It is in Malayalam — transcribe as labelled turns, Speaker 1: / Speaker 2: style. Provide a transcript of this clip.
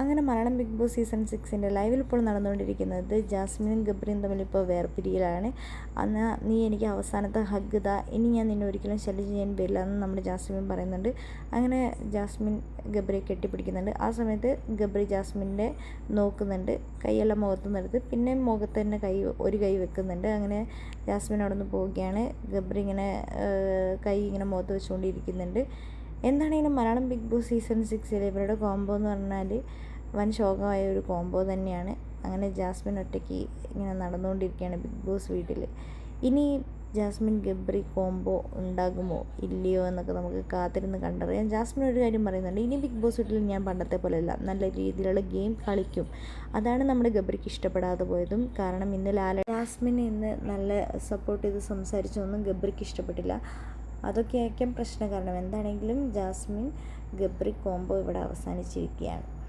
Speaker 1: അങ്ങനെ മലയാളം ബിഗ് ബോസ് സീസൺ സിക്സിന്റെ ലൈവിൽ ഇപ്പോൾ നടന്നുകൊണ്ടിരിക്കുന്നത് ജാസ്മിനും ഗബ്രിയും തമ്മിൽ ഇപ്പോൾ വേർപിരിയിലാണ്. അന്ന് നീ എനിക്ക് അവസാനത്തെ ഹഗ് ഇതാ. ഇനി ഞാൻ നിന്നെ ഒരിക്കലും ശല്യം ചെയ്യാൻ വരില്ല എന്ന് നമ്മുടെ ജാസ്മിൻ പറയുന്നുണ്ട്. അങ്ങനെ ജാസ്മിൻ ഗബ്രിയെ കെട്ടിപ്പിടിക്കുന്നുണ്ട്. ആ സമയത്ത് ഗബ്രി ജാസ്മിന്റെ നോക്കുന്നുണ്ട്. കൈയെല്ലാം മുഖത്ത് നിർത്തി പിന്നെ മുഖത്ത് തന്നെ കൈ ഒരു കൈ വെക്കുന്നുണ്ട്. അങ്ങനെ ജാസ്മിൻ അവിടെ നിന്ന് പോവുകയാണ്. ഗബ്രി ഇങ്ങനെ കൈ ഇങ്ങനെ മുഖത്ത് വെച്ചുകൊണ്ടിരിക്കുന്നുണ്ട്. എന്താണെങ്കിലും മലയാളം ബിഗ് ബോസ് സീസൺ സിക്സിൽ ഇവരുടെ കോംബോ എന്ന് പറഞ്ഞാൽ വൻ ശോകമായ ഒരു കോംബോ തന്നെയാണ്. അങ്ങനെ ജാസ്മിൻ ഒറ്റയ്ക്ക് ഇങ്ങനെ നടന്നുകൊണ്ടിരിക്കുകയാണ് ബിഗ് ബോസ് വീട്ടിൽ ഇനി ജാസ്മിൻ ഗബ്രി കോംബോ ഉണ്ടാകുമോ? ഇല്ലയോ എന്നൊക്കെ നമുക്ക് കാത്തിരുന്ന് കണ്ടറിയാം. ജാസ്മിൻ ഒരു കാര്യം പറയുന്നുണ്ട് ഇനി ബിഗ് ബോസ് വീട്ടിൽ ഞാൻ പണ്ടത്തെ പോലെയല്ല. നല്ല രീതിയിലുള്ള ഗെയിം കളിക്കും. അതാണ് നമ്മുടെ ഗബ്രിക്ക് ഇഷ്ടപ്പെടാതെ പോയതും. കാരണം ഇന്ന് ലാല ജാസ്മിൻ ഇന്ന് നല്ല സപ്പോർട്ട് ചെയ്ത് സംസാരിച്ചൊന്നും ഗബ്രിക്ക് ഇഷ്ടപ്പെട്ടില്ല. അതൊക്കെ ആയിരിക്കും പ്രശ്നം. കാരണം എന്താണെങ്കിലും ജാസ്മിൻ ഗബ്രി കോംബോ ഇവിടെ അവസാനിച്ചിരിക്കുകയാണ്.